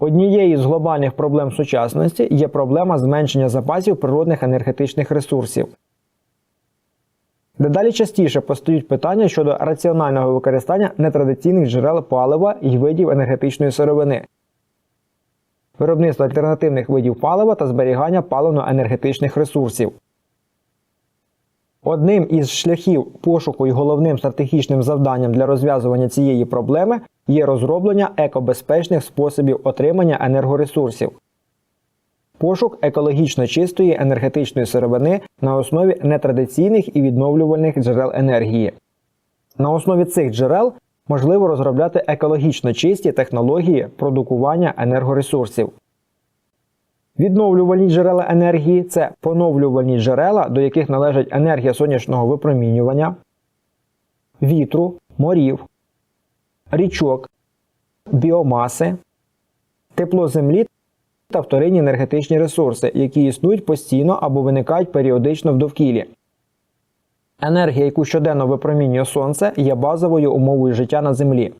Однією з глобальних проблем сучасності є проблема зменшення запасів природних енергетичних ресурсів. Дедалі частіше постають питання щодо раціонального використання нетрадиційних джерел палива і видів енергетичної сировини, виробництва альтернативних видів палива та зберігання паливно-енергетичних ресурсів. Одним із шляхів пошуку і головним стратегічним завданням для розв'язування цієї проблеми є розроблення екобезпечних способів отримання енергоресурсів. Пошук екологічно чистої енергетичної сировини на основі нетрадиційних і відновлювальних джерел енергії. На основі цих джерел можливо розробляти екологічно чисті технології продукування енергоресурсів. Відновлювальні джерела енергії це поновлювальні джерела, до яких належать енергія сонячного випромінювання, вітру, морів, річок, біомаси, тепло землі та вторинні енергетичні ресурси, які існують постійно або виникають періодично в довкіллі. Енергія, яку щоденно випромінює сонце, є базовою умовою життя на Землі.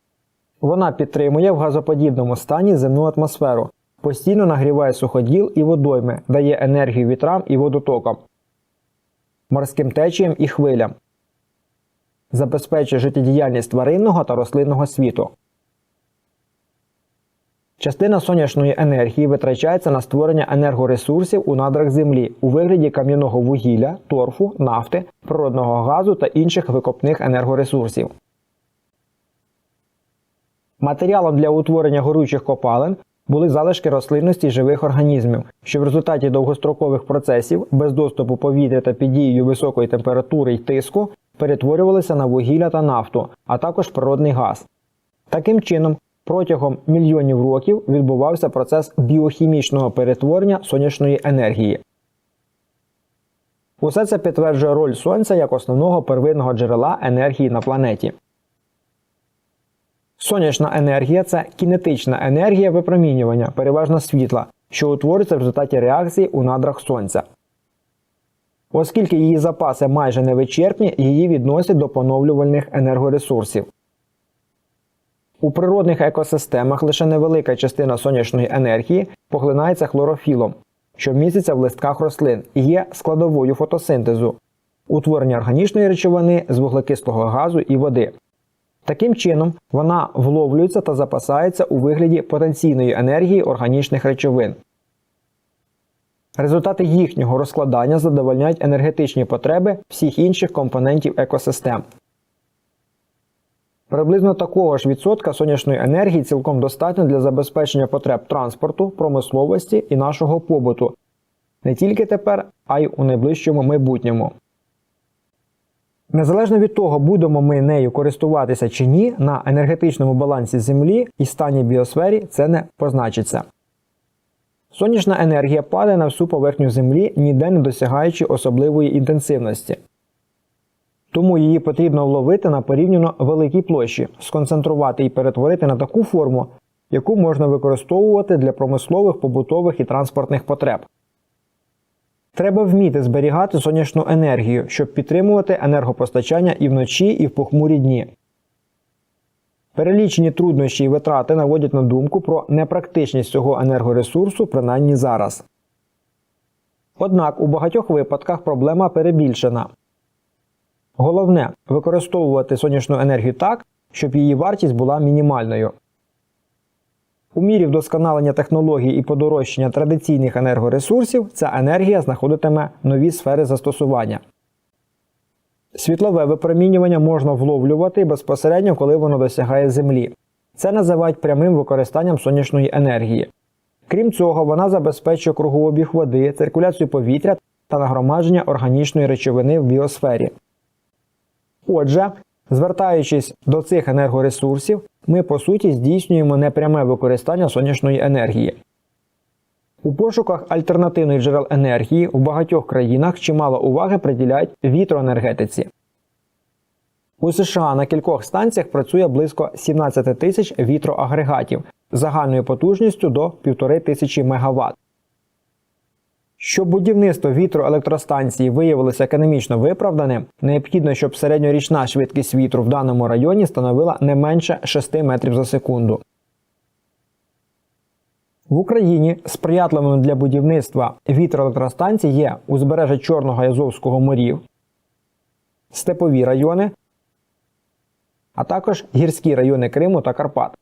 Вона підтримує в газоподібному стані земну атмосферу, постійно нагріває суходіл і водойми, дає енергію вітрам і водотокам, морським течіям і хвилям, забезпечує життєдіяльність тваринного та рослинного світу. Частина сонячної енергії витрачається на створення енергоресурсів у надрах Землі у вигляді кам'яного вугілля, торфу, нафти, природного газу та інших викопних енергоресурсів. Матеріалом для утворення горючих копалин були залишки рослинності живих організмів, що в результаті довгострокових процесів без доступу повітря та під дією високої температури й тиску перетворювалися на вугілля та нафту, а також природний газ. Таким чином, протягом мільйонів років відбувався процес біохімічного перетворення сонячної енергії. Усе це підтверджує роль Сонця як основного первинного джерела енергії на планеті. Сонячна енергія це кінетична енергія випромінювання, переважно світла, що утворюється в результаті реакції у надрах Сонця. Оскільки її запаси майже невичерпні, її відносять до поновлювальних енергоресурсів. У природних екосистемах лише невелика частина сонячної енергії поглинається хлорофілом, що міститься в листках рослин і є складовою фотосинтезу, утворення органічної речовини з вуглекислого газу і води. Таким чином, вона вловлюється та запасається у вигляді потенційної енергії органічних речовин. Результати їхнього розкладання задовольняють енергетичні потреби всіх інших компонентів екосистем. Приблизно такого ж відсотка сонячної енергії цілком достатньо для забезпечення потреб транспорту, промисловості і нашого побуту не тільки тепер, а й у найближчому майбутньому. Незалежно від того, будемо ми нею користуватися чи ні, на енергетичному балансі Землі і стані біосфері це не позначиться. Сонячна енергія падає на всю поверхню Землі, ніде не досягаючи особливої інтенсивності. Тому її потрібно вловити на порівняно великій площі, сконцентрувати і перетворити на таку форму, яку можна використовувати для промислових, побутових і транспортних потреб. Треба вміти зберігати сонячну енергію, щоб підтримувати енергопостачання і вночі, і в похмурі дні. Перелічені труднощі і витрати наводять на думку про непрактичність цього енергоресурсу, принаймні зараз. Однак у багатьох випадках проблема перебільшена. Головне використовувати сонячну енергію так, щоб її вартість була мінімальною. У мірі вдосконалення технологій і подорожчання традиційних енергоресурсів ця енергія знаходитиме нові сфери застосування. Світлове випромінювання можна вловлювати безпосередньо, коли воно досягає Землі. Це називають прямим використанням сонячної енергії. Крім цього, вона забезпечує кругообіг води, циркуляцію повітря та нагромадження органічної речовини в біосфері. Отже, звертаючись до цих енергоресурсів, ми по суті здійснюємо непряме використання сонячної енергії. У пошуках альтернативних джерел енергії в багатьох країнах чимало уваги приділяють вітроенергетиці. У США на кількох станціях працює близько 17 тисяч вітроагрегатів загальною потужністю до 1500 МВт. Щоб будівництво вітроелектростанції виявилося економічно виправданим, необхідно, щоб середньорічна швидкість вітру в даному районі становила не менше 6 метрів за секунду. В Україні сприятливими для будівництва вітроелектростанцій є узбережжя Чорного і Азовського морів, степові райони, а також гірські райони Криму та Карпат.